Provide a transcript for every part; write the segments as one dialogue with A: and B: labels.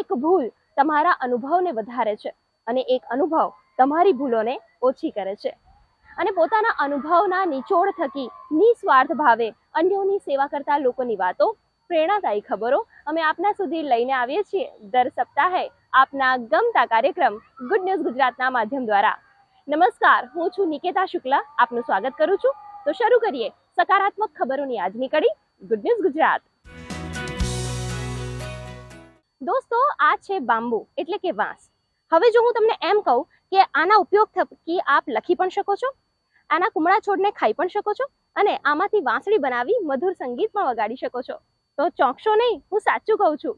A: એક ભૂલ તમારા અનુભવને વધારે છે અને એક અનુભવ તમારી ભૂલોને ઓછી કરે છે. અને પોતાના અનુભવના નિચોડ થકી નિસ્વાર્થ ભાવે અન્યોની સેવા કરતા લોકોની વાતો, પ્રેરણાદાયી ખબરો અમે આપના સુધી લઈને આવીએ છીએ દર સપ્તાહે આપના ગમતા કાર્યક્રમ ગુડ ન્યૂઝ ગુજરાતના માધ્યમ દ્વારા. નમસ્કાર, હું છું નિકેતા શુક્લા, આપનું સ્વાગત કરું છું. તો શરૂ કરીએ સકારાત્મક ખબરોની આજની કડી ગુડ ન્યૂઝ ગુજરાત. દોસ્તો, આ છે બાંબુ, એટલે કે વાંસ. હવે જો હું તમને એમ કહું કે આના ઉપયોગ થકી આપ લખી પણ શકો છો, આના કુમળા છોડને ખાઈ પણ શકો છો, અને આમાંથી વાંસળી બનાવી મધુર સંગીત પણ વગાડી શકો છો. તો ચોંકશો નહીં, હું સાચું કહું છું.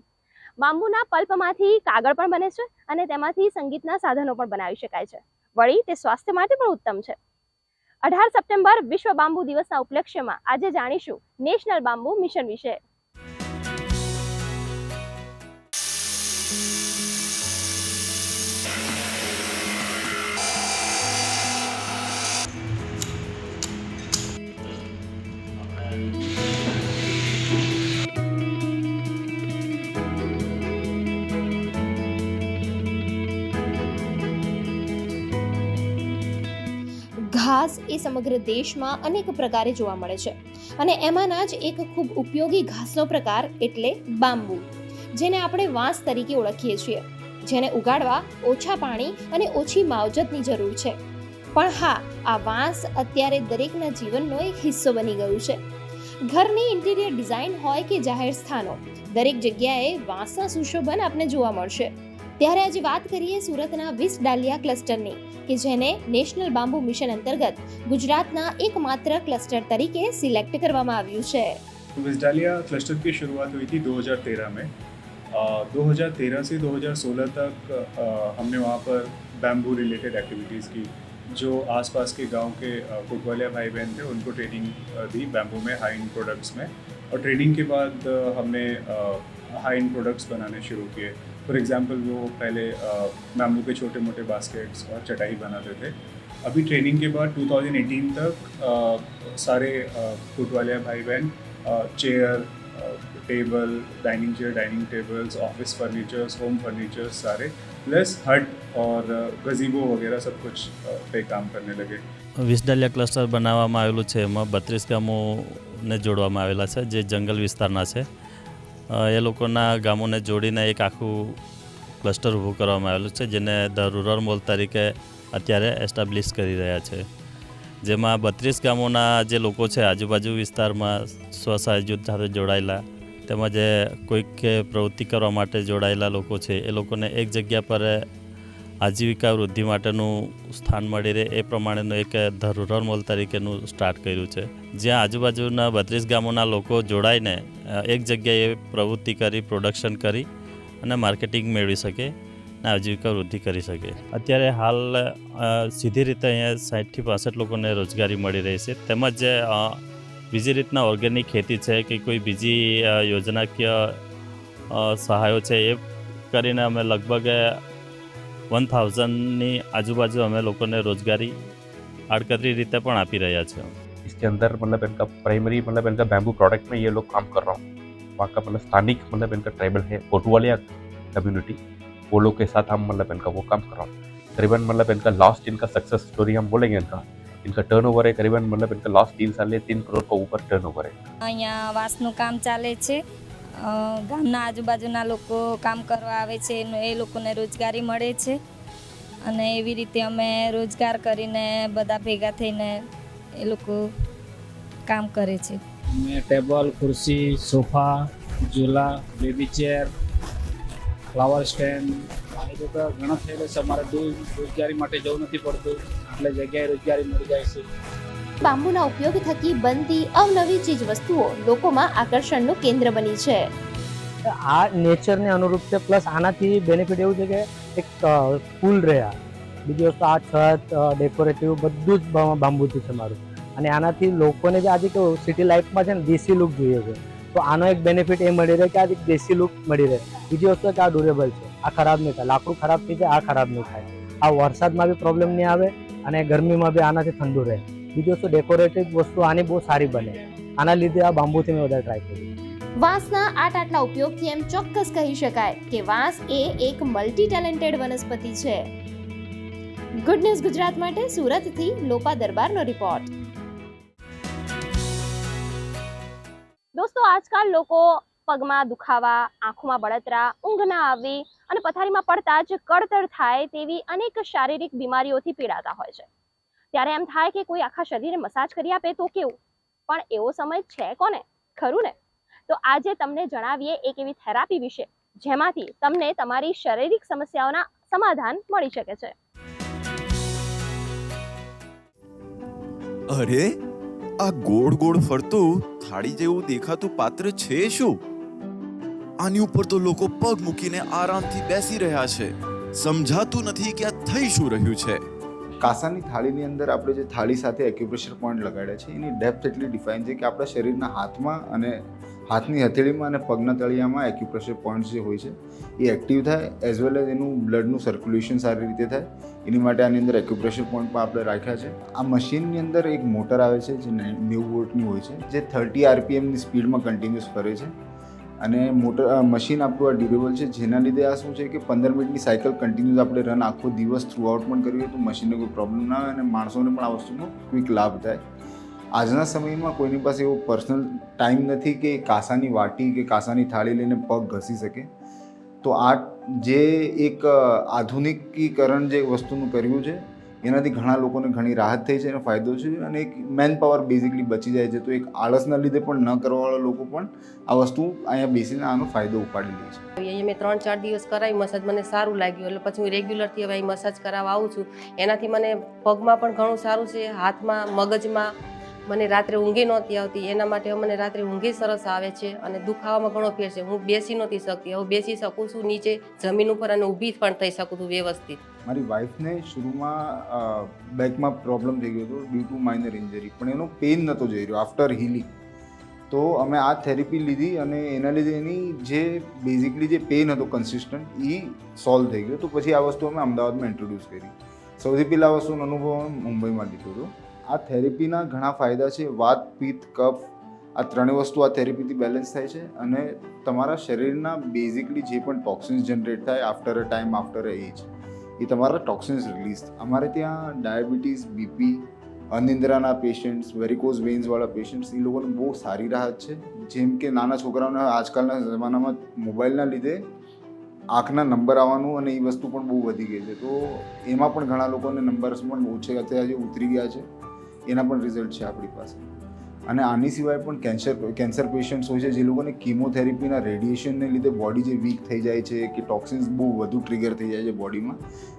A: બાંબુના પલ્પમાંથી કાગળ પણ બને છે, અને તેમાંથી સંગીતના સાધનો પણ બનાવી શકાય છે. વળી, તે સ્વાસ્થ્ય માટે પણ ઉત્તમ છે. અઢાર સપ્ટેમ્બર વિશ્વ બાંબુ દિવસના ઉપલક્ષ્યમાં આજે જાણીશું નેશનલ બાંબુ મિશન વિશે. ઘાસ એ સમગ્ર દેશમાં અનેક પ્રકારે જોવા મળે છે. અને એમાંના જ એક ખૂબ ઉપયોગી ઘાસનો પ્રકાર એટલે બાંબુ, જેને આપણે વાંસ તરીકે ઓળખીએ છીએ. જેને ઉગાડવા ઓછા પાણી અને ઓછી માવજતની જરૂર છે. પણ હા, આ વાંસ અત્યારે દરેકના જીવનનો એક હિસ્સો બની ગયું છે. ઘરની ઇન્ટિરિયર ડિઝાઇન હોય કે જાહેર સ્થાનો, દરેક જગ્યાએ વાંસના સુશોભન આપને જોવા મળશે. ત્યારે આજે વાત કરીએ સુરતના વીસ ડાલિયા ક્લસ્ટરની કે જેને નેશનલ બાંબુ મિશન અંતર્ગત ગુજરાતના એકમાત્ર ક્લસ્ટર તરીકે સિલેક્ટ કરવામાં આવ્યું છે
B: विजडालिया क्लस्टर की शुरुआत हुई थी 2013 में अ, 2013 से 2016 तक अ, हमने वहाँ पर बैम्बू रिलेटेड एक्टिविटीज़ की जो आसपास के गांव के अ, फुटबॉलिया भाई बहन थे उनको ट्रेनिंग अ, दी बैम्बू में हाई इन प्रोडक्ट्स में और ट्रेनिंग के बाद अ, हमने हाई इन प्रोडक्ट्स बनाने शुरू किए फॉर एग्जांपल वो पहले बैम्बू के छोटे मोटे बास्केट्स और चटाई बनाते थे अभी ट्रेनिंग के बाद 2018 तक अ, सारे फुटबॉलिया भाई बहन chair table dining chair dining tables office furnitures home furnitures सारे प्लस हट और गजीबो वगैरह सब कुछ अ, पे काम करने लगे
C: વિસડાલિયા ક્લસ્ટર બનાવવામાં આવેલું છે એમાં બત્રીસ ગામોને જોડવામાં આવેલા છે જે જંગલ વિસ્તારના છે અ, એ લોકોના ગામોને જોડીને એક આખું ક્લસ્ટર ઊભું કરવામાં આવેલું છે, જેને ધ રૂરલ મોલ તરીકે અત્યારે એસ્ટાબ્લિશ કરી રહ્યા છે. જેમાં બત્રીસ ગામોના જે લોકો છે, આજુબાજુ વિસ્તારમાં સ્વસહાય જૂથ સાથે જોડાયેલા, તેમજ કોઈક પ્રવૃત્તિ કરવા માટે જોડાયેલા લોકો છે, એ લોકોને એક જગ્યા પર આજીવિકા વૃદ્ધિ માટેનું સ્થાન મળી રહે, એ પ્રમાણેનું એક ધ રૂરલ મોલ તરીકેનું સ્ટાર્ટ કર્યું છે. જ્યાં આજુબાજુના બત્રીસ ગામોના લોકો જોડાઈને એક જગ્યાએ પ્રવૃત્તિ કરી પ્રોડક્શન કરી અને માર્કેટિંગ મેળવી શકે, અને આજીવિકા વૃદ્ધિ કરી શકે. અત્યારે હાલ સીધી રીતે અહીંયા સાઠથી પાસઠ લોકોને રોજગારી મળી રહી છે. તેમજ બીજી રીતના ઓર્ગેનિક ખેતી છે કે કોઈ બીજી યોજનાકીય સહાયો છે એ કરીને અમે લગભગ વન થાઉઝન્ડની આજુબાજુ અમે લોકોને રોજગારી આડકતરી રીતે પણ આપી રહ્યા છે
D: इसके अंदर मतलब इनका प्राइमरी मतलब इनका बैम्बू प्रोडक्ट में ये लोग काम कर रहा हूँ वहाँ का मतलब स्थानिक मतलब इनका ट्राइबल है कोटवालिया कम्युनिटी वो लोग के साथ हम मतलब इनका वो काम कर रहा हूँ करीबन मतलब इनका लास्ट इनका सक्सेस स्टोरी हम बोलेंगे इनका इनका टर्न ओवर है करीबन मतलब इनका लास्ट तीन साल में तीन करोड़ का ऊपर टर्न ओवर है
E: અહીંયા વાંસનું કામ ચાલે છે અ, ગામના આજુબાજુના લોકો કામ કરવા આવે છે એનો એ લોકોને રોજગારી મળે છે અને એવી રીતે અમે રોજગાર કરીને બધા ભેગા થઈને એ લોકો કામ કરે છે.
F: મેં ટેબલ ખુરશી સોફા ઝૂલા બેબી ચેર ફ્લાવર સ્ટેન્ડ આ તો ઘણા થયેલા છે. અમારે દૂર રોજગારી માટે જવું નથી પડતું. એટલે જગ્યાએ રોજગારી મળી જાય છે.
A: બાંબુના ઉપયોગ થકી બનતી અવનવી ચીજ વસ્તુઓ લોકોમાં આકર્ષણનું કેન્દ્ર બની છે.
G: આ નેચરને અનુરૂપ છે પ્લસ આનાથી બેનિફિટ એવું છે કે એક કુલ રહ્યા. બીજી વસ્તુ આ છત ડેકોરેટિવ બધું જ બાંબુથી છે મારું અને આનાથી લોકોને જે આજે કેવું સિટી લાઈફમાં છે ને દેશી લુક જોઈએ છે. તો આનો એક બેનિફિટ એ મળી રહે કે આજે દેશી લુક મળી રહે. બીજી વસ્તુ કે આ ડ્યુરેબલ છે. આ ખરાબ નહીં થાય. લાકડું ખરાબ થઈ જાય, આ ખરાબ નહીં થાય. આ વરસાદમાં બી પ્રોબ્લેમ નહીં આવે અને ગરમીમાં બી આનાથી ઠંડુ રહે. બીજી વસ્તુ ડેકોરેટિવ વસ્તુ આની બહુ સારી બને. આના લીધે આ બાંબુથી મેં વધારે ટ્રાય કર્યું.
A: વાંસના આટ આટલા ઉપયોગથી એમ ચોક્કસ કહી શકાય કે વાંસ એ એક મલ્ટી ટેલેન્ટેડ વનસ્પતિ છે. ગુડ ન્યૂઝ ગુજરાત માટે સુરતથી લોપા દરબારનો રિપોર્ટ દોસ્તો, આજકાલ લોકો પગમાં દુખાવા, આંખોમાં બળતરા ઊંઘ ના આવવી અને પથારીમાં પડતા જ કળતર થાય તેવી અનેક શારીરિક બીમારીઓથી પીડાતા હોય છે. ત્યારે એમ થાય કે કોઈ આખા શરીરે મસાજ કરી આપે તો કેવું? પણ એવો સમય છે કોને? ખરું ને? તો આજે તમને જણાવીએ એક એવી થેરાપી વિશે, જેમાંથી તમને તમારી શારીરિક સમસ્યાઓના સમાધાન મળી શકે છે.
H: અરે! આ ગોળ ગોળ ફરતું, થાળી જેવું દેખાતું પાત્ર છે શું? આની ઉપર તો લોકો પગ મૂકીને આરામથી બેસી રહ્યા છે. સમજાતું નથી કે આ થઈ શું રહ્યું છે.
I: કાસાની થાળીની અંદર આપણે જે થાળી સાથે એક્યુપ્રેશર પોઈન્ટ લગાડ્યા છે, એની ડેપ્થ એટલી ડિફાઇન છે કે આપણા શરીરના હાથમાં અને હાથની હથેળીમાં અને પગના તળિયામાં એક્યુપ્રેશર પોઈન્ટ જે હોય છે, એ એક્ટિવ થાય એઝ વેલ એઝ એનું બ્લડનું સર્ક્યુલેશન સારી રીતે થાય. એની માટે આની અંદર એક્યુપ્રેશર પોઈન્ટ પણ આપણે રાખ્યા છે. આ મશીનની અંદર એક મોટર આવે છે, જે નેવું વોટની હોય છે, જે થર્ટી આરપીએમની સ્પીડમાં કન્ટિન્યુઅસ ફરે છે. અને મોટર મશીન આપણું આ ડ્યુરેબલ છે, જેના લીધે આ શું છે કે પંદર મિનિટની સાયકલ કન્ટિન્યુઅસ આપણે રન આખો દિવસ થ્રુ આઉટ પણ કરીએ તો મશીનને કોઈ પ્રોબ્લેમ ના આવે અને માણસોને પણ આ વસ્તુનો ક્વિક લાભ થાય. આજના સમયમાં કોઈની પાસે એવો પર્સનલ ટાઈમ નથી કે કાસાની વાટી કે કાસાની થાળી લઈને પગ ઘસી શકે. તો આ જે એક આધુનિકીકરણ જે વસ્તુનું કર્યું છે, એનાથી ઘણા લોકોને ઘણી રાહત થઈ છે, એનો ફાયદો છે અને એક મેન પાવર બેઝિકલી બચી જાય છે. તો એક આળસના લીધે પણ ન કરવાવાળા લોકો પણ આ વસ્તુ અહીંયા બેસીને આનો ફાયદો ઉપાડી લે છે.
J: અહીંયા મેં ત્રણ ચાર દિવસ કરાવી, મસાજ મને સારું લાગ્યું. એટલે પછી હું રેગ્યુલરથી હવે મસાજ કરાવવા આવું છું. એનાથી મને પગમાં પણ ઘણું સારું છે, હાથમાં, મગજમાં મને રાત્રે ઊંઘી નહોતી આવતી. એના માટે મને રાત્રે ઊંઘી સરસ આવે છે અને દુખાવામાં ઘણો ફેર છે. હું બેસી નહોતી શકતી. હવે બેસી શકું છું નીચે જમીન ઉપર અને ઊભી પણ થઈ શકું છું વ્યવસ્થિત.
I: મારી વાઈફને શરૂમાં બેકમાં પ્રોબ્લેમ થઈ ગયો હતો ડ્યુ ટુ માઇનર ઇન્જરી પણ એનો પેઇન નહોતો જઈ રહ્યો આફ્ટર હિલિંગ તો અમે આ થેરેપી લીધી અને એના લીધે એની જે બેઝિકલી જે પેઇન હતો કન્સિસ્ટન્ટ એ સોલ્વ થઈ ગયો. તો પછી આ વસ્તુ અમે અમદાવાદમાં ઇન્ટ્રોડ્યુસ કરી. સૌથી પહેલાં વસ્તુનો અનુભવ મુંબઈમાં લીધો હતો. આ થેરેપીના ઘણા ફાયદા છે. વાત, પિત્ત, કફ, આ ત્રણેય વસ્તુ આ થેરેપીથી બેલેન્સ થાય છે અને તમારા શરીરના બેઝિકલી જે પણ ટોક્સિન્સ જનરેટ થાય after a time after a age એ તમારા ટોક્સિન્સ રિલીઝ અમારે ત્યાં ડાયાબિટીસ બીપી અનિંદ્રાના પેશન્ટ્સ વેરિકોઝ વેન્સવાળા પેશન્ટ્સ એ લોકોને બહુ સારી રાહત છે. જેમ કે નાના છોકરાઓને આજકાલના જમાનામાં મોબાઈલના લીધે આંખના નંબર આવવાનું અને એ વસ્તુ પણ બહુ વધી ગઈ છે. તો એમાં પણ ઘણા લોકોને નંબર્સ પણ ઓછે અત્યારે ઉતરી ગયા છે. એના પણ રિઝલ્ટ છે આપણી પાસે. અને આની સિવાય પણ કેન્સર કેન્સર પેશન્ટ્સ હોય છે જે લોકોને કીમોથેરાપીના રેડિયેશનને લીધે બોડી જે વીક થઈ જાય છે કે ટોક્સિન્સ બહુ વધુ ટ્રિગર થઈ જાય છે બોડીમાં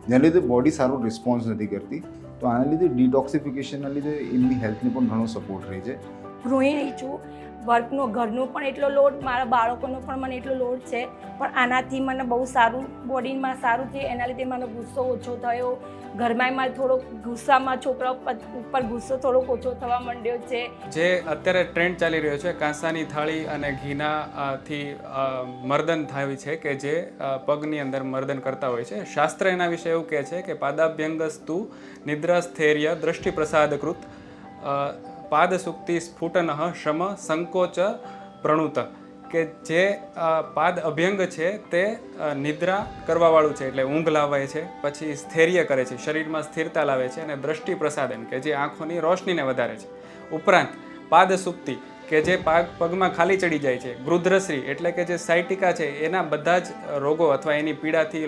I: જેના લીધે બોડી સારો રિસ્પોન્સ નથી કરતી. તો આના લીધે ડિટોક્સિફિકેશનના લીધે એમની હેલ્થને પણ ઘણો સપોર્ટ રહે છે.
K: ગૃહિણી છું વર્કનો, ઘરનો પણ એટલો લોડ, મારા બાળકોનો પણ મને એટલો લોડ છે. પણ આનાથી મને બહુ સારું બોડીમાં સારું થયું. એના લીધે મને ગુસ્સો ઓછો થયો. ઘરમાં મારે થોડોક ગુસ્સામાં છોકરાઓ પર- ઉપર ગુસ્સો થોડોક ઓછો થવા માંડ્યો છે.
L: જે અત્યારે ટ્રેન્ડ ચાલી રહ્યો છે, કાંસાની થાળી અને ઘીના થી મર્દન થાય છે કે જે પગની અંદર મર્દન કરતા હોય છે. શાસ્ત્ર એના વિશે એવું કહે છે કે પાદાભ્યંગસ્તુ નિદ્રાસ્થૈર્ય દ્રષ્ટિ પ્રસાદકૃત અ, પાદ સ્ફુટન શ્રમ સંકોચ પ્રણુત કે જે પાદ અભ્યંગ છે તે નિદ્રા કરવાવાળું છે એટલે ઊંઘ લાવે છે પછી સ્થૈર્ય કરે છે શરીરમાં સ્થિરતા લાવે છે અને દ્રષ્ટિ પ્રસાદન કે જે આંખોની રોશનીને વધારે છે. ઉપરાંત પાદ સુપ્તિ કે જે પાગ પગમાં ખાલી ચડી જાય છે, ગૃધ્રશ્રી એટલે કે જે સાયટિકા છે, એના બધા જ રોગો અથવા એની પીડાથી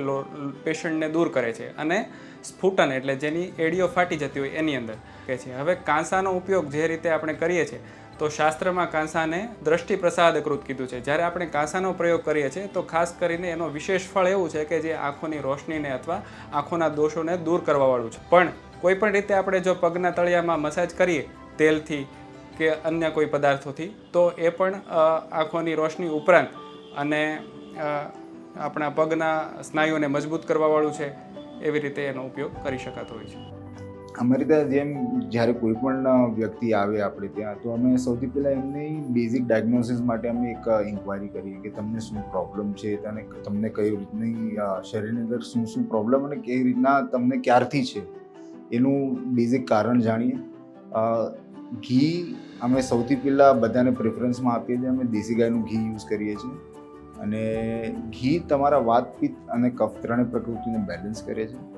L: પેશન્ટને દૂર કરે છે અને સ્ફુટન એટલે જેની એડીઓ ફાટી જતી હોય એની અંદર કે છે. હવે કાંસાનો ઉપયોગ જે રીતે આપણે કરીએ છીએ, તો શાસ્ત્રમાં કાંસાને દ્રષ્ટિ પ્રસાદકૃત કીધું છે. જ્યારે આપણે કાંસાનો પ્રયોગ કરીએ છીએ, તો ખાસ કરીને એનો વિશેષ ફળ એવું છે કે જે આંખોની રોશનીને અથવા આંખોના દોષોને દૂર કરવાવાળું છે. પણ કોઈપણ રીતે આપણે જો પગના તળિયામાં મસાજ કરીએ, તેલથી કે અન્ય કોઈ પદાર્થોથી, તો એ પણ આંખોની રોશની ઉપરાંત અને આપણા પગના સ્નાયુઓને મજબૂત કરવાવાળું છે, એવી રીતે એનો ઉપયોગ કરી શકાતો હોય છે.
I: અમારી ત્યાં જેમ જ્યારે કોઈ પણ વ્યક્તિ આવે આપણે ત્યાં, તો અમે સૌથી પહેલાં એમની બેઝિક ડાયગ્નોસિસ માટે અમે એક ઇન્ક્વાયરી કરીએ કે તમને શું પ્રોબ્લેમ છે અને તમને કઈ રીતની શરીરની અંદર શું શું પ્રોબ્લેમ અને કઈ રીતના તમને ક્યારથી છે? એનું બેઝિક કારણ જાણીએ. ઘી અમે સૌથી પહેલાં બધાને પ્રેફરન્સમાં આપીએ છીએ. અમે દેશી ગાયનું ઘી યુઝ કરીએ છીએ. અને ઘી તમારા વાત અને કફ ત્રણેય પ્રકૃતિને બેલેન્સ કરે છે.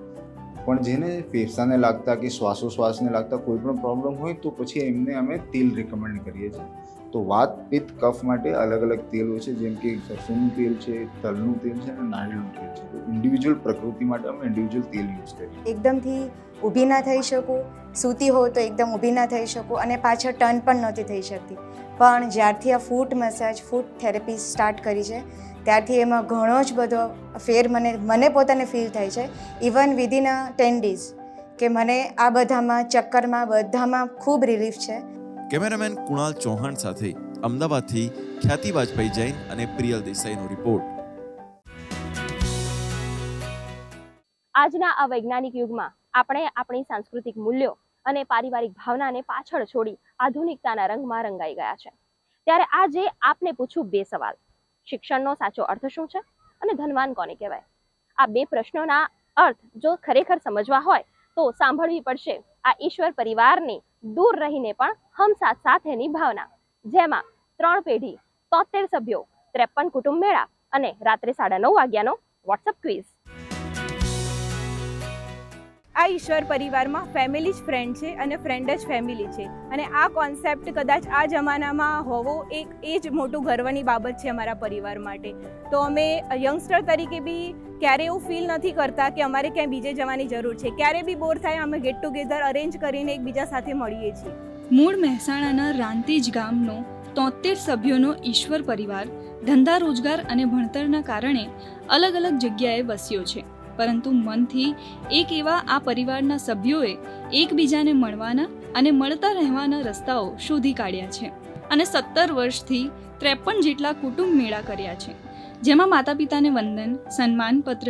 I: પણ જેને ફેફસાને લાગતા કે શ્વાસોશ્વાસને લાગતા કોઈ પણ પ્રોબ્લેમ હોય તો પછી એમને અમે તેલ રિકમેન્ડ કરીએ છીએ. તો વાત પિત્ત, કફ માટે અલગ અલગ તેલ છે, જેમ કે સરસોનું તેલ છે, તલનું તેલ છે અને નારિયેળનું તેલ છે. તો ઇન્ડિવિજ્યુઅલ પ્રકૃતિ માટે અમે ઇન્ડિવિજ્યુઅલ તેલ યુઝ કરીએ
M: એકદમથી ઊભી ના થઈ શકું, સૂતી હોઉં તો એકદમ ઊભી ના થઈ શકું અને પાછળ ટર્ન પણ નહોતી થઈ શકતી. પણ જ્યારથી આ foot massage foot therapy start કરી છે ત્યારથી એમાં ઘણો જ બધો ફેર મને મને પોતાને ફીલ થાય છે. Even within a ten days કે મને આ બધામાં ચક્કરમાં બધામાં ખૂબ રિલીફ છે.
H: કેમેરામેન કુણાલ ચૌહાણ સાથે અમદાવાદથી ખ્યાતિ વાજપેયી જૈન અને પ્રિયલ દેસાઈનો રિપોર્ટ
A: આજના આ વૈજ્ઞાનિક યુગમાં આપણે આપણી સાંસ્કૃતિક મૂલ્યો અને પારિવારિક ભાવનાને પાછળ છોડી આધુનિકતાના રંગમાં રંગાઈ ગયા છે. ત્યારે આજે આપને પૂછું બે સવાલ. શિક્ષણનો સાચો અર્થ શું છે અને ધનવાન કોને કહેવાય? આ બે પ્રશ્નોના અર્થ જો ખરેખર સમજવા હોય તો સાંભળવી પડશે આ ઈશ્વર પરિવારની દૂર રહીને પણ હમ સાથ સાથેની ભાવના. જેમાં ત્રણ પેઢી, તોતેર સભ્યો, ત્રેપન કુટુંબ મેળા અને રાત્રે સાડા નવ વાગ્યાનો વોટ્સઅપ ક્વિઝ
N: આ ઈશ્વર પરિવારમાં ફેમિલી જ ફ્રેન્ડ છે અને ફ્રેન્ડ જ ફેમિલી છે. અને આ કોન્સેપ્ટ કદાચ આ જમાનામાં હોવો એક એ જ મોટું ગર્વની બાબત છે અમારા પરિવાર માટે. તો અમે યંગસ્ટર તરીકે બી ક્યારે એવું ફીલ નથી કરતા કે અમારે ક્યાંય બીજે જવાની જરૂર છે. ક્યારે બી બોર થાય અમે ગેટ ટુગેધર અરેન્જ કરીને એકબીજા સાથે મળીએ છીએ.
O: મૂળ મહેસાણાના રાંતીજ ગામનો તોતેર સભ્યોનો ઈશ્વર પરિવાર ધંધા રોજગાર અને ભણતરના કારણે અલગ અલગ જગ્યાએ વસ્યો છે. પરંતુ મનથી એક એવા આ પરિવારના સભ્યોએ એકબીજાને મળવાના અને મળતા રહેવાના રસ્તાઓ શોધી કાઢ્યા છે અને સત્તર વર્ષથી ત્રેપન જેટલા કુટુંબ મેળા કર્યા છે, જેમાં માતા પિતાને વંદન, સન્માનપત્ર,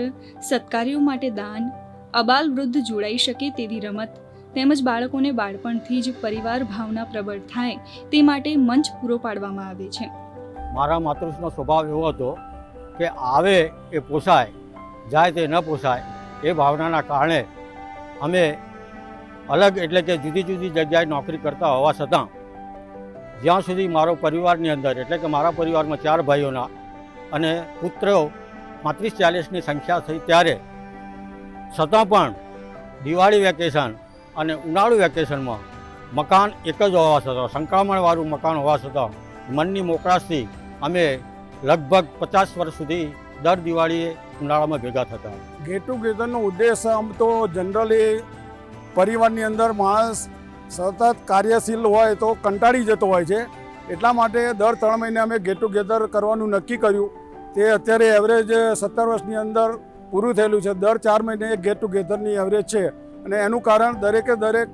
O: સત્કાર્યો માટે દાન, અબાલ વૃદ્ધ જોડાઈ શકે તેવી રમત, તેમજ બાળકોને બાળપણથી જ પરિવાર ભાવના પ્રબળ થાય તે માટે મંચ પૂરો પાડવામાં આવે છે.
P: મારા માતૃશ્રીનો સ્વભાવ એવો હતો કે આવે એ પોસાય જાય તે ન પોસાય, એ ભાવનાના કારણે અમે અલગ એટલે કે જુદી જુદી જગ્યાએ નોકરી કરતા હોવા છતાં, જ્યાં સુધી મારો પરિવારની અંદર એટલે કે મારા પરિવારમાં ચાર ભાઈઓના અને પુત્રો પાંત્રીસ ચાલીસની સંખ્યા થઈ ત્યારે, છતાં પણ દિવાળી વેકેશન અને ઉનાળુ વેકેશનમાં મકાન એક જ હોવા છતાં, સંક્રમણવાળું મકાન હોવા છતાં, મનની મોકળાશથી અમે લગભગ પચાસ વર્ષ સુધી દર દિવાળીએ ઉનાળામાં ભેગા થતા
Q: ગેટ ટુગેધરનો ઉદ્દેશ આમ તો જનરલી પરિવારની અંદર માણસ સતત કાર્યશીલ હોય તો કંટાળી જતો હોય છે. એટલા માટે દર ત્રણ મહિને અમે ગેટ ટુગેધર કરવાનું નક્કી કર્યું. તે અત્યારે એવરેજ સત્તર વર્ષની અંદર પૂરું થયેલું છે. દર ચાર મહિને ગેટ ગેટ ટુગેધરની એવરેજ છે. અને એનું કારણ દરેકે દરેક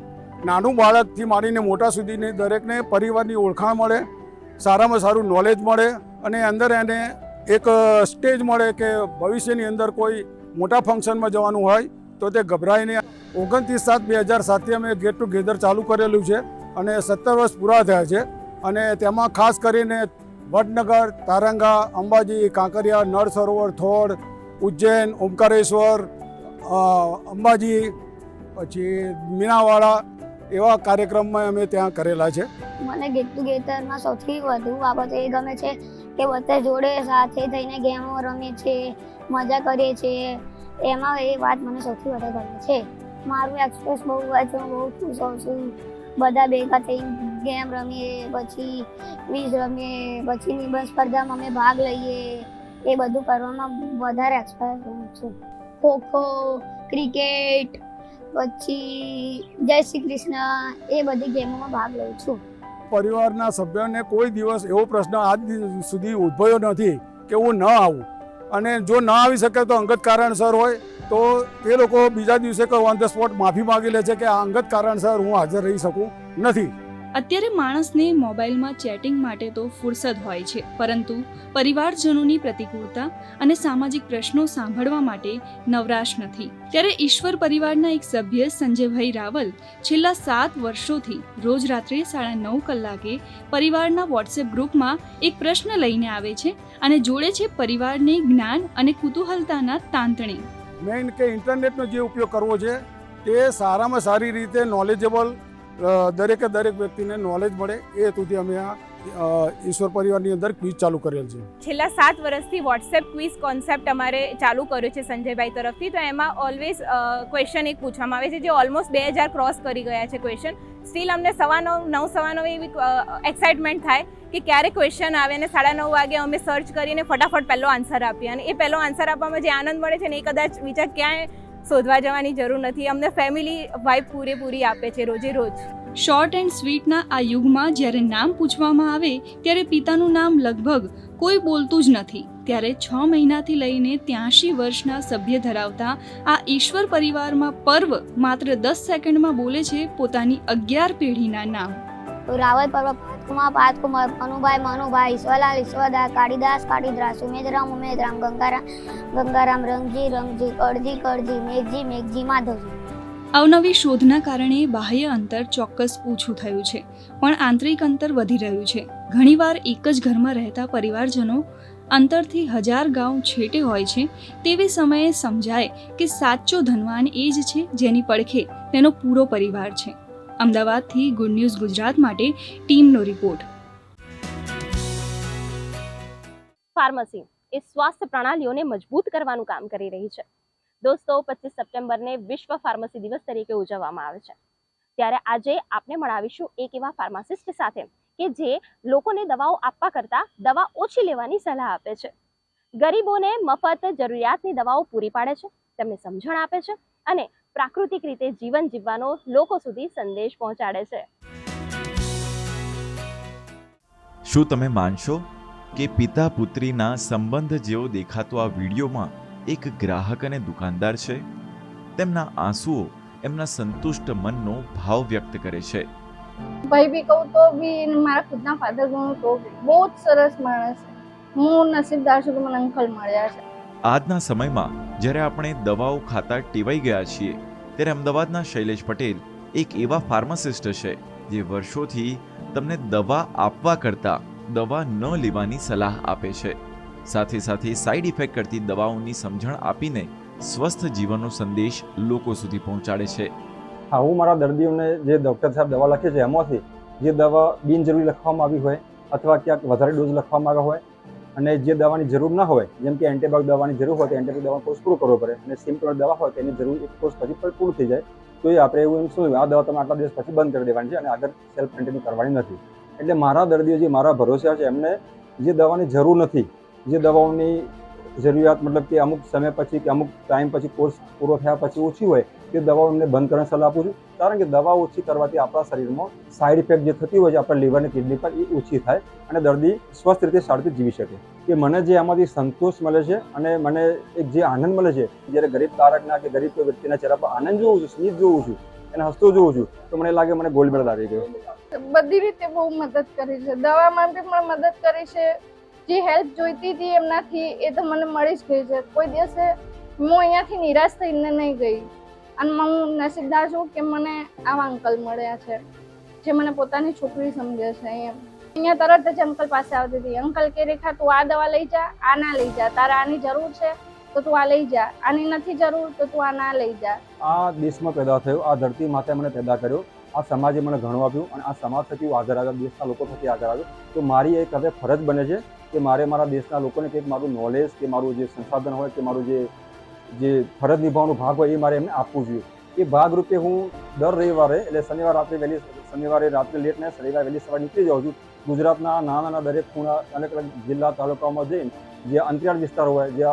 Q: નાનું બાળકથી માંડીને મોટા સુધીની દરેકને પરિવારની ઓળખાણ મળે, સારામાં સારું નોલેજ મળે અને અંદર એને એક સ્ટેજ મળે કે ભવિષ્યની અંદર કોઈ મોટા ફંક્શનમાં જવાનું હોય, તો તે ગભરાઈને ઓગણત્રીસ સાત બે હજાર સાતથી અમે ગેટ ટુગેધર ચાલુ કરેલું છે અને સત્તર વર્ષ પૂરા થયા છે. અને તેમાં ખાસ કરીને વડનગર, તારંગા, અંબાજી, કાંકરિયા, નળ સરોવર, થોડ, ઉજ્જૈન, ઓમકારેશ્વર અંબાજી, પછી મીનાવાડા એવા કાર્યક્રમમાં અમે ત્યાં કરેલા છે.
R: મને ગેટ ટુગેધરમાં સૌથી વધુ બાબત એ ગમે છે કે બધા જોડે સાથે થઈને ગેમો રમે છે, મજા કરીએ છીએ એમાં એ વાત મને સૌથી વધારે ગમે છે. મારું એક્સપ્રેસ બહુ છે હું બહુ ખુશ હોઉં છું. બધા ભેગા થઈને ગેમ રમીએ, પછી ક્વિઝ રમીએ, પછી નિબંધ સ્પર્ધામાં અમે ભાગ લઈએ. એ બધું કરવામાં વધારે એક્સપાયર હોઉં છું. ખોખો ક્રિકેટ, પછી જય શ્રી કૃષ્ણ, એ બધી ગેમોમાં ભાગ લઉં છું.
Q: પરિવારના સભ્યોને કોઈ દિવસ એવો પ્રશ્ન આજ સુધી ઉદ્ભવ્યો નથી કે હું ન આવું. અને જો ન આવી શકે તો અંગત કારણસર હોય, તો તે લોકો બીજા દિવસે કોઈ ઓન ધ સ્પોટ માફી માગી લે છે કે આ અંગત કારણસર હું હાજર રહી શકું નથી.
O: અત્યારે માણસને મોબાઈલમાં ચેટિંગ માટે તો ફુરસદ હોય છે, પરંતુ પરિવારજનોની પ્રતિકૂળતા અને સામાજિક પ્રશ્નો સાંભળવા માટે નવરાશ નથી. ત્યારે ઈશ્વર પરિવારના એક સભ્ય સંજયભાઈ રાવલ છેલ્લા સાત વર્ષોથી રોજ રાત્રે સાડા નવ કલાકે પરિવારના વોટ્સએપ ગ્રુપમાં એક પ્રશ્ન લઈને આવે છે અને જોડે છે પરિવારને જ્ઞાન અને કુતૂહલતાના તાંતણે.
Q: મેઇન કે ઇન્ટરનેટનો જે ઉપયોગ કરવો છે તે સારામાં સારી રીતે નોલેજેબલ દરેકે દરેક વ્યક્તિને નોલેજ મળે એ હેતુથી અમે આ ઈશ્વર પરિવારની અંદર ક્વિઝ ચાલુ કરેલ છે.
N: છેલ્લા સાત વર્ષથી વોટ્સએપ ક્વિઝ કોન્સેપ્ટ અમારે ચાલુ કર્યો છે સંજયભાઈ તરફથી. તો એમાં ઓલવેઝ ક્વેશ્ચન એક પૂછવામાં આવે છે જે ઓલમોસ્ટ બે હજાર ક્રોસ કરી ગયા છે ક્વેશ્ચન સ્ટીલ અમને સવા નવ નવ સવા નવ એવી એક્સાઇટમેન્ટ થાય કે ક્યારે ક્વેશ્ચન આવે અને સાડા નવ વાગે અમે સર્ચ કરીને ફટાફટ પહેલો આન્સર આપીએ. અને એ પહેલો આન્સર આપવામાં જે આનંદ મળે છે ને એ કદાચ બીજા ક્યાંય શોધવા જવાની જરૂર નથી. અમને ફેમિલી વાઇફ પૂરેપૂરી આપે છે રોજે રોજ
O: શોર્ટ એન્ડ સ્વીટના આ યુગમાં જ્યારે નામ પૂછવામાં આવે ત્યારે પિતાનું નામ લગભગ કોઈ બોલતું જ નથી. ત્યારે છ મહિનાથી લઈને ત્યાંશી વર્ષના સભ્ય ધરાવતા આ ઈશ્વર પરિવારમાં પર્વ માત્ર દસ સેકન્ડમાં બોલે છે પોતાની અગિયાર પેઢીના નામ.
R: રાવલ પર્વ પાતકુમાર પાતકુમાર મનુભાઈ મનુભાઈ ઈશ્વરલાલ ઈશ્વરદા કાળીદાસ કાળીદાસ ઉમેદરામ ઉમેદરામ ગંગારામ ગંગારામ, રંગજી રંગજી કળજી કળજી મેઘજી મેઘજી, માધવજી.
O: અવનવી શોધના કારણે બાહ્ય અંતર ચોક્કસ ઓછું થયું છે, પણ આંતરિક અંતર વધી રહ્યું છે. ઘણીવાર એક જ ઘરમાં રહેતા પરિવારજનો અંતરથી હજાર ગાંવ છેટે હોય છે, તેવી સમયે સમજાય કે સાચો ધનવાન એ જ છે જેની પડખે તેનો પૂરો પરિવાર છે. અમદાવાદથી ગુડ ન્યૂઝ ગુજરાત માટે ટીમનો રિપોર્ટ.
A: ફાર્મસી એ સ્વાસ્થ્ય પ્રણાલીઓને મજબૂત કરવાનું કામ કરી રહી છે. દોસ્તો, પચીસ સપ્ટેમ્બરને વિશ્વ ફાર્મસી દિવસ તરીકે ઉજવવામાં આવે છે. ત્યારે આજે આપણે મળાવીશું એક એવા ફાર્માસિસ્ટ સાથે કે જે લોકોને દવાઓ આપવા કરતાં દવા ઓછી લેવાની સલાહ આપે છે. ગરીબોને મફત જરૂરિયાતની દવાઓ પૂરી પાડે છે, તેમને સમજણ આપે છે અને પ્રાકૃતિક રીતે જીવન જીવવાનો લોકો સુધી સંદેશ પહોંચાડે છે.
H: શું તમે માનશો કે પિતા પુત્રીના સંબંધ જેવો દેખાતો આ વિડીયોમાં એક ગ્રાહક અને દુકાનદાર છે? તેમના આંસુઓ એમના સંતુષ્ટ મનનો ભાવ વ્યક્ત કરે છે.
S: ભાઈ બી કહું તો બી મારા ખુદના ફાધર ગણું તો બહુ જ સરસ માણસ હું નસીબદાર છું કે મને અંકલ મળ્યા છે.
H: આજના સમયમાં જ્યારે આપણે દવાઓ ખાતા ટેવાઈ ગયા છીએ, ત્યારે અમદાવાદના શૈલેષ પટેલ એક એવા ફાર્માસિસ્ટ છે જે વર્ષોથી તમને દવા આપવા કરતાં દવા ન લેવાની સલાહ આપે છે. સાથે સાથે સાઈડ ઇફેક્ટ કરતી દવાઓની સમજણ આપીને સ્વસ્થ જીવનનો સંદેશ લોકો સુધી પહોંચાડે છે.
T: હા, હું મારા દર્દીઓને જે ડૉક્ટર સાહેબ દવા લખે છે, એમાંથી જે દવા બિનજરૂરી લખવામાં આવી હોય અથવા ક્યાંક વધારે ડોઝ લખવામાં આવ્યા હોય અને જે દવાની જરૂર ના હોય, જેમ કે એન્ટીબાયોટિક દવાની જરૂર હોય તો એન્ટીબાયોટિક દવાનો કોર્સ પૂરો કરવો પડે. અને સિમ્પલ દવા હોય તો એની જરૂર, એક કોર્સ પછી પણ પૂરું થઈ જાય. તો એ આપણે એવું એમ શું આ દવા તમે આટલા દિવસ પછી બંધ કરી દેવાની છે અને આગળ સેલ્ફ કન્ટિન્યુ કરવાની નથી. એટલે મારા દર્દીઓ જે મારા ભરોસા છે, એમને જે દવાની જરૂર નથી, જે દવાઓની જરૂરિયાત મતલબ કે અમુક સમય પછી કે અમુક ટાઈમ પછી કોર્સ પૂરો થયા પછી ઓછી હોય તે દવાઓ એમને બંધ કરવાની સલાહ આપું છું. કારણ કે દવા ઓછી કરવાથી આપણા શરીરમાં સાઈડ ઇફેક્ટ જે થતી હોય છે આપણા લીવર અને કિડની પર એ ઓછી થાય અને દર્દી સ્વસ્થ રીતે સારથી જીવી શકે. કે મને જે આમાંથી સંતોષ મળે છે અને મને એક જે આનંદ મળે છે, જ્યારે ગરીબ તારકના કે ગરીબ કોઈ વ્યક્તિના ચહેરા પર આનંદ જોઉં છું, સ્મિત જોઉં છું, એને હસતો જોઉં છું, તો મને લાગે મને ગોલ્ડ મેડલ આવી ગયો.
S: બધી રીતે બહુ મદદ કરી છે. દવામાં પણ મદદ કરી છે. જે હેલ્પ જોઈતી હતી એમનાથી એ તો મને મળી જ ગઈ છે. કોઈ દિવસે હું અહીંયાથી નિરાશ થઈને નહીં ગઈ. અને હું નસીબદાર છું કે મને આવા અંકલ મળ્યા છે, જે મને પોતાની છોકરી સમજે છે એમ. અહીંયા તરત જ અંકલ પાસે આવતી હતી. અંકલ કે રેખા, તું આ દવા લઈ જા, આ ના લઈ જા. તારે આની જરૂર છે, તો તું આ લઈ જા. આની નથી જરૂર, તો તું આ ના લઈ જા.
T: આ દેશમાં પેદા થયો. આ ધરતી માતા મને પેદા કર્યો. આ સમાજે મને ઘણું આપ્યું અને આ સમાજ થકી હું આગળ આવ્યો દેશના લોકો થકી આગળ આવ્યો. તો મારી એક હવે ફરજ બને છે કે મારે મારા દેશના લોકોને કંઈક મારું નોલેજ કે મારું જે સંસાધન હોય કે મારું જે જે ફરજ નિભાવવાનો ભાગ હોય એ મારે એમને આપવું જોઈએ. એ ભાગરૂપે હું દર રવિવારે, એટલે શનિવાર રાત્રે વહેલી, શનિવારે રાત્રે લેટ ને શનિવારે વહેલી સવારે નીકળી જાઉં છું. ગુજરાતના નાના નાના દરેક ખૂણા, અલગ અલગ જિલ્લા તાલુકાઓમાં જઈને જે અંતરિયાળ વિસ્તાર હોય, જે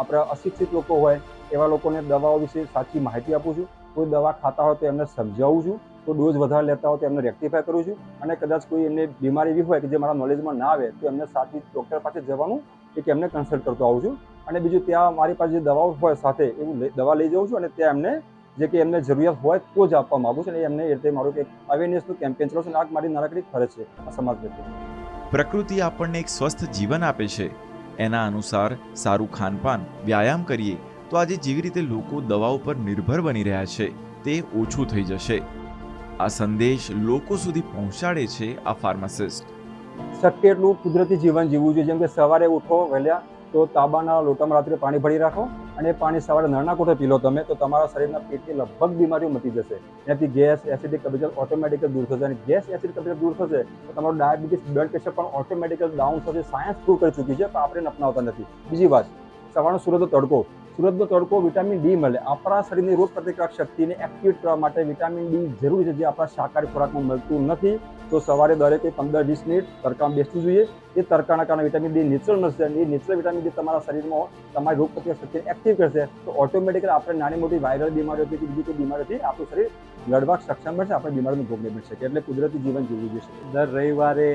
T: આપણા અશિક્ષિત લોકો હોય, એવા લોકોને દવાઓ વિશે સાચી માહિતી આપું છું. કોઈ દવા ખાતા હોય તો એમને સમજાવું છું. કોઈ ડોઝ વધારે લેતા હોય તો એમને રેક્ટિફાય કરું છું. અને કદાચ કોઈ એમને બીમારી એવી હોય કે જે મારા નોલેજમાં ના આવે, તો એમને સાથી ડૉક્ટર પાસે જવાનું કે એમને કન્સલ્ટ કરતો આવું છું. અને બીજું ત્યાં મારી પાસે જે દવાઓ હોય સાથે એવું દવા લઈ જાઉં છું અને ત્યાં એમને જે કે એમને જરૂરિયાત હોય તો જ આપવા માગું છું. અને એમને એ રીતે મારું એક અવેરનેસનું કેમ્પેન ચલાવું છું. આ મારી નાનકડી ફરજ છે આ સમાજ પ્રત્યે.
H: પ્રકૃતિ આપણને એક સ્વસ્થ જીવન આપે છે. એના અનુસાર સારું ખાનપાન, વ્યાયામ કરીએ તો આજે જેવી રીતે લોકો દવાઓ પર નિર્ભર બની રહ્યા છે, તે ઓછું થઈ જશે. આ સંદેશ લોકો સુધી પહોંચાડે છે આ ફાર્માસિસ્ટ.
T: શક્ય એટલું કુદરતી જીવન જીવવું જોઈએ. જેમ કે સવારે ઉઠો વહેલા, તો તાંબાના લોટામાં રાત્રે પાણી ભરી રાખો અને પાણી સવારે નળના કોઠે પી લો તમે, તો તમારા શરીરના પેટની લગભગ બીમારીઓ મટી જશે. એનાથી ગેસ, એસિડિક કબજિયાત ઓટોમેટિક દૂર થશે અને ગેસ, એસિડિક કબજિયાત દૂર થશે, તો તમારું ડાયાબિટીસ, બ્લડ પ્રેશર પણ ઓટોમેટિકલ ડાઉન થશે. સાયન્સ પ્રૂવ કરી ચૂકી છે, પણ આપણે અપનાવતા નથી. બીજી વાત, સવારનો સૂરજનો તડકો. સૂરજનો તડકો વિટામિન ડી મળે. આપણા શરીરની રોગ પ્રતિકારક શક્તિને એક્ટિવેટ કરવા માટે વિટામિન ડી જરૂરી છે, જે આપણા શાકાહારી ખોરાકમાં મળતું નથી. તો સવારે દરેકે પંદર વીસ મિનિટ તડકામાં બેસવું જોઈએ. એ તડકાના કારણે વિટામિન ડી નેચરલ મળશે અને એ નેચરલ વિટામિન ડી તમારા શરીરમાં તમારી રોગ પ્રતિકારક શક્તિને એક્ટિવ કરશે. તો ઓટોમેટિકલી આપણે નાની મોટી વાયરલ બીમારીઓથી કે બીજી કોઈ બીમારીઓથી આપણું શરીર લડવા સક્ષમ બનશે, આપણે બીમારીનો ભોગ નહીં બની એટલે કુદરતી જીવન જીવવું જોઈએ
U: દર રવિવારે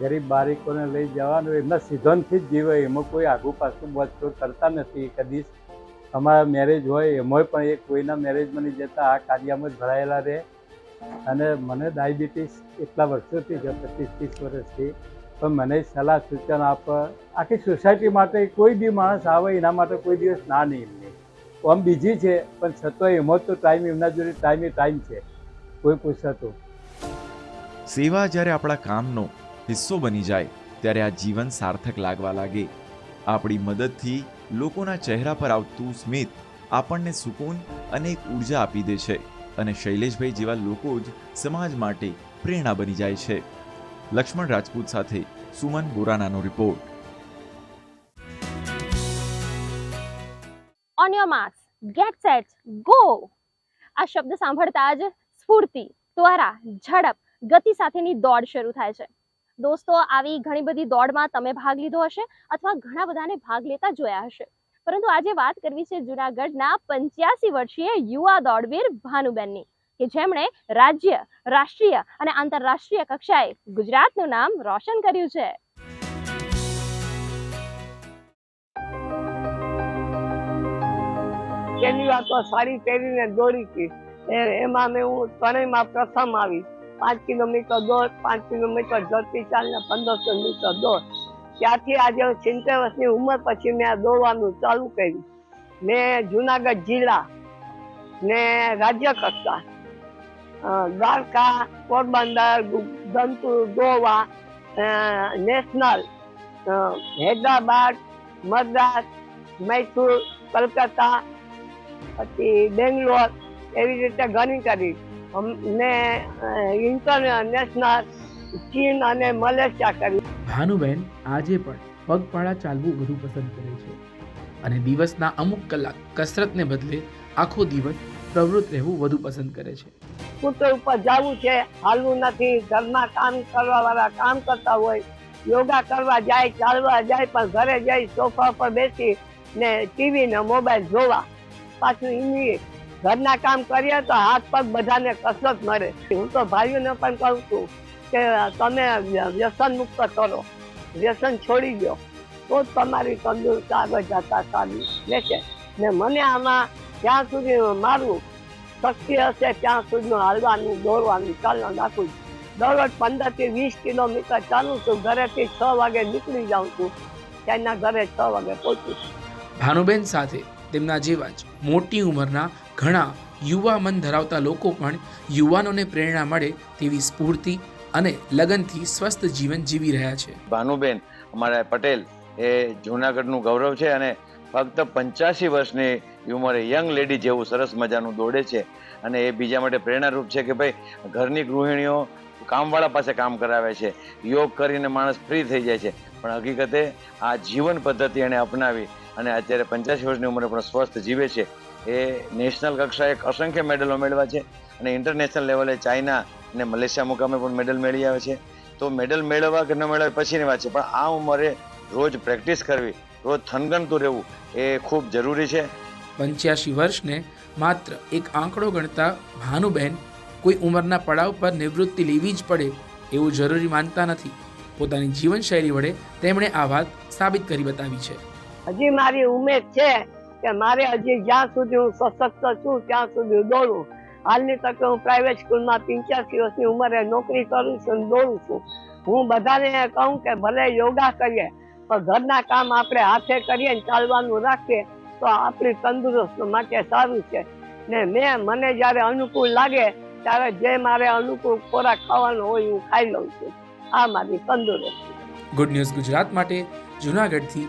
U: ગરીબ બારીકોને લઈ જવાનું એમના સિદ્ધાંતથી જ જીવે. એમાં કોઈ આગુ પાછું બોધછોડ કરતા નથી. કદી અમારા મેરેજ હોય, એમાંય પણ એ કોઈના મેરેજમાં નહીં જતા, આ કાર્યમાં જ ભરાયેલા રહે. અને મને ડાયાબિટીસ એટલા વર્ષોથી છે પચીસ, ત્રીસ વર્ષથી. પણ મને સલાહ સૂચન આપ, આખી સોસાયટી માટે કોઈ બી માણસ આવે, એના માટે કોઈ દિવસ ના નહીં. એમને આમ બીજી છે, પણ છતાંય એમાં તો ટાઈમ એમના જોડે ટાઈમે ટાઈમ છે. કોઈ પૂછતું.
H: સેવા જ્યારે આપણા કામનો હિસ્સો બની જાય, ત્યારે આ જીવન સાર્થક લાગવા લાગે. આપણી મદદથી લોકોના ચહેરા પર આવતું સ્મિત આપણને સુકૂન અને એક ઊર્જા આપી દે છે અને શૈલેષભાઈ જેવા લોકો જ સમાજ માટે પ્રેરણા બની જાય છે. લક્ષ્મણ રાજપૂત સાથે Suman બોરાનાનો report.
V: On your marks get set go આ શબ્દ સાંભળતા જ સ્ફૂર્તિ, ત્વરા, ઝડપ, ગતિ સાથેની દોડ શરૂ થાય છે. દોસ્તો, આવી ઘણી બધી દોડમાં તમે ભાગ લીધો હશે અથવા ઘણા બધાને ભાગ લેતા જોયા હશે. પરંતુ આજે વાત કરવી છે જુનાગઢના પંચ્યાસી વર્ષીય યુવા દોડવીર ભાનુબેનની, કે જેમણે રાજ્ય, રાષ્ટ્રીય અને આંતરરાષ્ટ્રીય કક્ષાએ ગુજરાતનું નામ રોશન કર્યું છે.
W: પહેલી વાત તો સાડી દોડી હતી. એમાં મેં હું ત્રણેયમાં પ્રથમ આવી. પાંચ કિલોમીટર દોડ, પાંચ કિલોમીટર ઝડપી ચાલ ને પંદરસો મીટર દોડ. ત્યારથી આજે સિત્તેર વર્ષની ઉંમર પછી મેં દોડવાનું ચાલુ કર્યું. મેં જુનાગઢ જિલ્લા ને રાજ્ય કક્ષા દ્વારકા, પોરબંદર ધનપુર ગોવા નેશનલ હૈદરાબાદ, મદ્રાસ, મૈસૂર, કલકત્તા, પછી બેંગ્લોર એવી રીતે ઘણી કરી. અમ- ને ઇન્ટરનેશનલ ચીન અને મલેશિયા કરી
X: ભાનુબેન આજે પણ પગપાળા ચાલવું વધુ પસંદ કરે છે અને દિવસના અમુક કલાક કસરતને બદલે આખો દિવસ પ્રવૃત્ત રહેવું વધુ પસંદ કરે છે.
W: સ્કૂટર ઉપર જવું છે હાલવું નથી ઘરમાં કામ કરવા વાળા કામ કરતા હોય યોગા કરવા જાય ચાલવા જાય પણ ઘરે જઈ સોફા પર બેસી ને ટીવી ને મોબાઈલ જોવા. પાછું ઇંગ્લિશ ઘરના કામ કરીએ તો હાથ પગ બધાને કસરત મળે. હું તો ભાઈઓને પણ કહું છું કે તમે વ્યસન મુક્ત કરો. વ્યસન છોડી દો. તો જ તમારી તંદુરસ્ત આગળ જતા સારી રહેશે. ને મને આમાં જ્યાં સુધી મારું શક્તિ હશે ત્યાં સુધીનું હાલવાનું દોડવાનું ચાલવાનું રાખું છું. દરરોજ પંદરથી વીસ કિલોમીટર ચાલું છું. ઘરેથી છ વાગે નીકળી જાઉં છું. ત્યાંના ઘરે છ વાગે પહોંચું છું.
X: ભાનુબેન સાથે તેમના જેવા જ મોટી ઉંમરના ઘણા યુવા મન ધરાવતા લોકો પણ યુવાનોને પ્રેરણા મળે તેવી સ્ફૂર્તિ અને લગનથી સ્વસ્થ જીવન જીવી રહ્યા છે.
Y: ભાનુબેન, અમારા પટેલ, એ જૂનાગઢનું ગૌરવ છે અને ફક્ત પંચ્યાસી વર્ષની ઉંમરે યંગ લેડી જેવું સરસ મજાનું દોડે છે અને એ બીજા માટે પ્રેરણારૂપ છે કે ભાઈ, ઘરની ગૃહિણીઓ કામવાળા પાસે કામ કરાવે છે, યોગ કરીને માણસ ફ્રી થઈ જાય છે. પણ હકીકતે આ જીવન પદ્ધતિ એણે અપનાવી અને અત્યારે પંચ્યાસી વર્ષની ઉંમરે પણ સ્વસ્થ જીવે છે. એ નેશનલ કક્ષાએ અસંખ્ય મેડલો મેળવ્યા છે અને ઇન્ટરનેશનલ લેવલે ચાઇના અને મલેશિયા મુકામે પણ મેડલ મેળવી આવે છે. તો મેડલ મેળવવા કે ન મેળવવા પછીની વાત છે. પણ આ ઉંમરે રોજ પ્રેક્ટિસ કરવી, રોજ થનગનતું રહેવું એ ખૂબ જરૂરી છે.
X: પંચ્યાસી વર્ષને માત્ર એક આંકડો ગણતા ભાનુબહેન કોઈ ઉંમરના પડાવ પર નિવૃત્તિ લેવી જ પડે એવું જરૂરી માનતા નથી. પોતાની જીવનશૈલી વડે તેમણે આ વાત સાબિત કરી બતાવી છે.
W: હજી મારી ઉમેદ છે કે મારે હજી જ્યાં સુધી હું સશક્ત છું, ત્યાં સુધી દોડું. હાલની તકે હું પ્રાઇવેટ સ્કૂલમાં પંચ્યાસી વર્ષની ઉંમરે નોકરી કરું છું દોડું છું. હું બધાને કહું કે ભલે યોગા કરીએ, પણ ઘરના કામ આપણે હાથે કરીએ ને ચાલવાનું રાખીએ, તો આપણી તંદુરસ્ત માટે સારું છે. ને મેં, મને જ્યારે અનુકૂળ લાગે, ત્યારે જે મારે અનુકૂળ ખોરાક ખાવાનો હોય હું ખાઈ લઉં છું. આ મારી તંદુરસ્તી.
X: ગુડ ન્યૂઝ ગુજરાત માટે જૂનાગઢથી